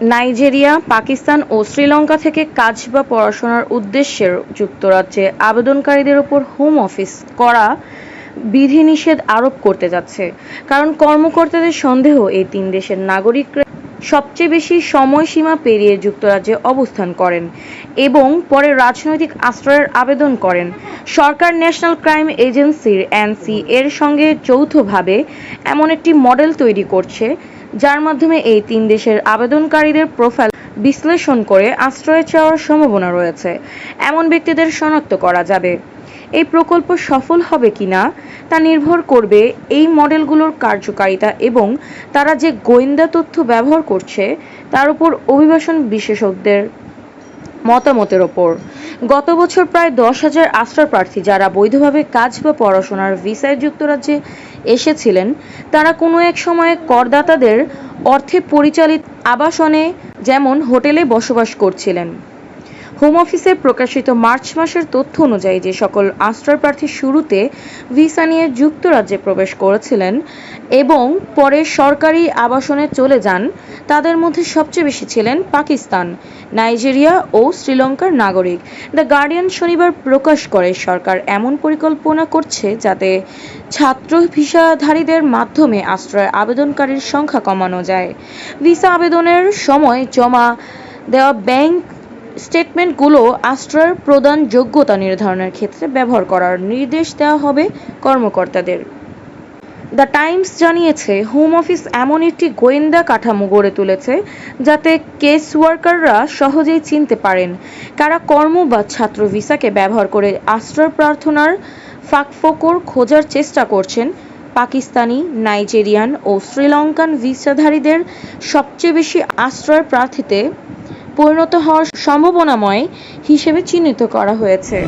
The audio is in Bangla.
নাইজেরিয়া, পাকিস্তান ও শ্রীলঙ্কা থেকে কাজ বা পড়াশোনার উদ্দেশ্যে যুক্তরাজ্যে আবেদনকারীদের ওপর হোম অফিস করা বিধিনিষেধ আরোপ করতে যাচ্ছে। কারণ কর্মকর্তাদের সন্দেহ, এই তিন দেশের নাগরিকরা সবচেয়ে বেশি সময়সীমা পেরিয়ে যুক্তরাজ্যে অবস্থান করেন এবং পরে রাজনৈতিক আশ্রয়ের আবেদন করেন। সরকার ন্যাশনাল ক্রাইম এজেন্সির এনসি এর সঙ্গে যৌথভাবে এমন একটি মডেল তৈরি করছে যার মাধ্যমে এই তিন দেশের আবেদনকারীদের প্রোফাইল বিশ্লেষণ করে আশ্রয় চাওয়ার সম্ভাবনা রয়েছে। এমন ব্যক্তিদের শনাক্ত করা যাবে। এই প্রকল্প সফল হবে কিনা তা নির্ভর করবে এই মডেলগুলোর কার্যকারিতা এবং তারা যে গোয়েন্দা তথ্য ব্যবহার করছে তার উপর অভিবাসন বিশেষজ্ঞদের মতামতের ওপর। গত বছর প্রায় দশ হাজার আশ্রয় প্রার্থী যারা বৈধভাবে কাজ বা পড়াশোনার ভিসায় যুক্তরাজ্যে এসেছিলেন তারা কোনো এক সময়ে করদাতাদের অর্থে পরিচালিত আবাসনে যেমন হোটেলে বসবাস করছিলেন। হোম অফিসের প্রকাশিত মার্চ মাসের তথ্য অনুযায়ী যে সকল আশ্রয় প্রার্থী শুরুতে ভিসা নিয়ে যুক্তরাজ্যে প্রবেশ করেছিলেন এবং পরে সরকারি আবাসনে চলে যান, তাদের মধ্যে সবচেয়ে বেশি ছিলেন পাকিস্তান, নাইজেরিয়া ও শ্রীলঙ্কার নাগরিক। দ্য গার্ডিয়ান শনিবার প্রকাশ করে, সরকার এমন পরিকল্পনা করছে যাতে ছাত্র ভিসাধারীদের মাধ্যমে আশ্রয় আবেদনকারীর সংখ্যা কমানো যায়। ভিসা আবেদনের সময় জমা দেওয়া ব্যাংক স্টেটমেন্টগুলো আশ্রয়ের প্রদান যোগ্যতা নির্ধারণের ক্ষেত্রে ব্যবহার করার নির্দেশ দেওয়া হবে কর্মকর্তাদের। দ্য টাইমস জানিয়েছে, হোম অফিস এমন একটি গোয়েন্দা কাঠামো গড়ে তুলেছে যাতে কেস ওয়ার্কাররা সহজেই চিনতে পারেন কারা কর্ম বা ছাত্র ভিসাকে ব্যবহার করে আশ্রয় প্রার্থনার ফাঁকফোকর খোঁজার চেষ্টা করছেন পাকিস্তানি, নাইজেরিয়ান ও শ্রীলঙ্কান ভিসাধারীদের সবচেয়ে বেশি আশ্রয় প্রার্থীতে পরিণত হওয়ার সম্ভাবনাময় হিসেবে চিহ্নিত করা হয়েছে।